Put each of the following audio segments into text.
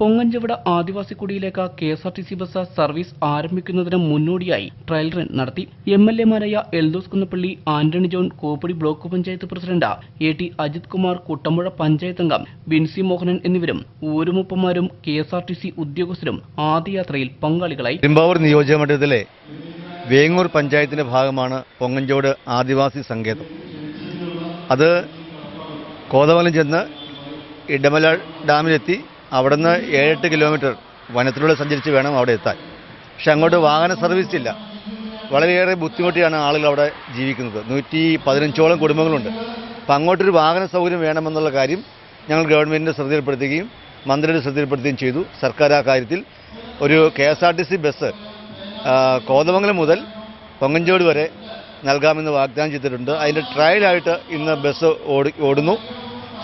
പൊങ്ങഞ്ചവിട Adivasi കുടിയിലേക്ക് K S R T C bus service ആരംഭിക്കുന്നതിന് മുന്നോടിയായി trial run നടത്തി. എം എൽ എമാരായ Eldhose Kunnappilly Antony John കോപ്പടി block panchayat president A T Ajith Kumar Kuttampuzha panchayat അംഗം ബിൻസി മോഹനൻ എന്നിവരും ഊരുമുപ്പന്മാരും K S R T C ഉദ്യോഗസ്ഥരും ആദ്യയാത്രയിൽ പങ്കാളികളായി. തിരുമ്പാവൂർ നിയോജക മണ്ഡലത്തിലെ വേങ്ങൂർ പഞ്ചായത്തിന്റെ ഭാഗമാണ് പൊങ്ങഞ്ചോട് ആദിവാസി സങ്കേതം. അത് കോതമലം ചെന്ന് ഇടമല ഡാമിലെത്തി അവിടുന്ന് ഏഴെട്ട് കിലോമീറ്റർ വനത്തിലൂടെ സഞ്ചരിച്ച് വേണം അവിടെ എത്താൻ. പക്ഷെ അങ്ങോട്ട് വാഹന സർവീസ് ഇല്ല. വളരെയേറെ ബുദ്ധിമുട്ടിയാണ് ആളുകൾ അവിടെ ജീവിക്കുന്നത്. നൂറ്റി പതിനഞ്ചോളം കുടുംബങ്ങളുണ്ട്. അപ്പം അങ്ങോട്ടൊരു വാഹന സൗകര്യം വേണമെന്നുള്ള കാര്യം ഞങ്ങൾ ഗവൺമെന്റിന്റെ ശ്രദ്ധയിൽപ്പെടുത്തുകയും മന്ത്രിയുടെ ശ്രദ്ധയിൽപ്പെടുത്തുകയും ചെയ്തു. സർക്കാർ ആ കാര്യത്തിൽ ഒരു K S R T C bus Kothamangalam മുതൽ പൊങ്ങഞ്ചോട് വരെ നൽകാമെന്ന് വാഗ്ദാനം ചെയ്തിട്ടുണ്ട്. അതിന്റെ ട്രയലായിട്ട് ഇന്ന് ബസ് ഓടി ഓടുന്നു.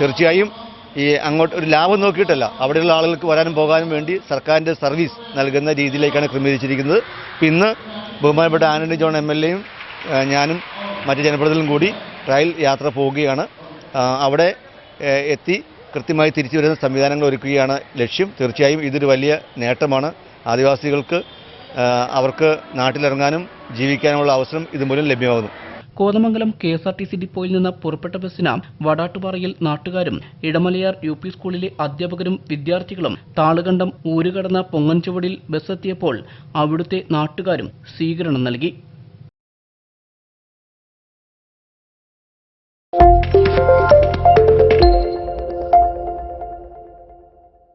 തീർച്ചയായും ഈ അങ്ങോട്ട് ഒരു ലാഭം നോക്കിയിട്ടല്ല. അവിടെയുള്ള ആളുകൾക്ക് വരാനും പോകാനും വേണ്ടി സർക്കാരിന്റെ സർവീസ് നൽകുന്ന രീതിയിലേക്കാണ് ക്രമീകരിച്ചിരിക്കുന്നത്. ഇന്ന് ബഹുമാനപ്പെട്ട ആന്റണി ജോൺ എം ഞാനും മറ്റ് ജനപ്രതിനിധികളും കൂടി ട്രയൽ യാത്ര പോവുകയാണ്. അവിടെ എത്തി കൃത്യമായി തിരിച്ചു വരുന്ന സംവിധാനങ്ങൾ ഒരുക്കുകയാണ് ലക്ഷ്യം. തീർച്ചയായും ഇതൊരു വലിയ നേട്ടമാണ്. ആദിവാസികൾക്ക് അവർക്ക് നാട്ടിലിറങ്ങാനും ജീവിക്കാനുമുള്ള അവസരം ഇതുമൂലം ലഭ്യമാകുന്നു. Kothamangalam K S R T C ഡിപ്പോയിൽ നിന്ന് പുറപ്പെട്ട ബസ്സിന് വടാട്ടുപാറയിൽ നാട്ടുകാരും ഇടമലയാർ യു പി സ്കൂളിലെ അധ്യാപകരും വിദ്യാർത്ഥികളും താളുകണ്ടം ഊരുകടന്ന പൊങ്ങൻചുവടിൽ ബസ്സെത്തിയപ്പോൾ അവിടുത്തെ നാട്ടുകാരും സ്വീകരണം നൽകി.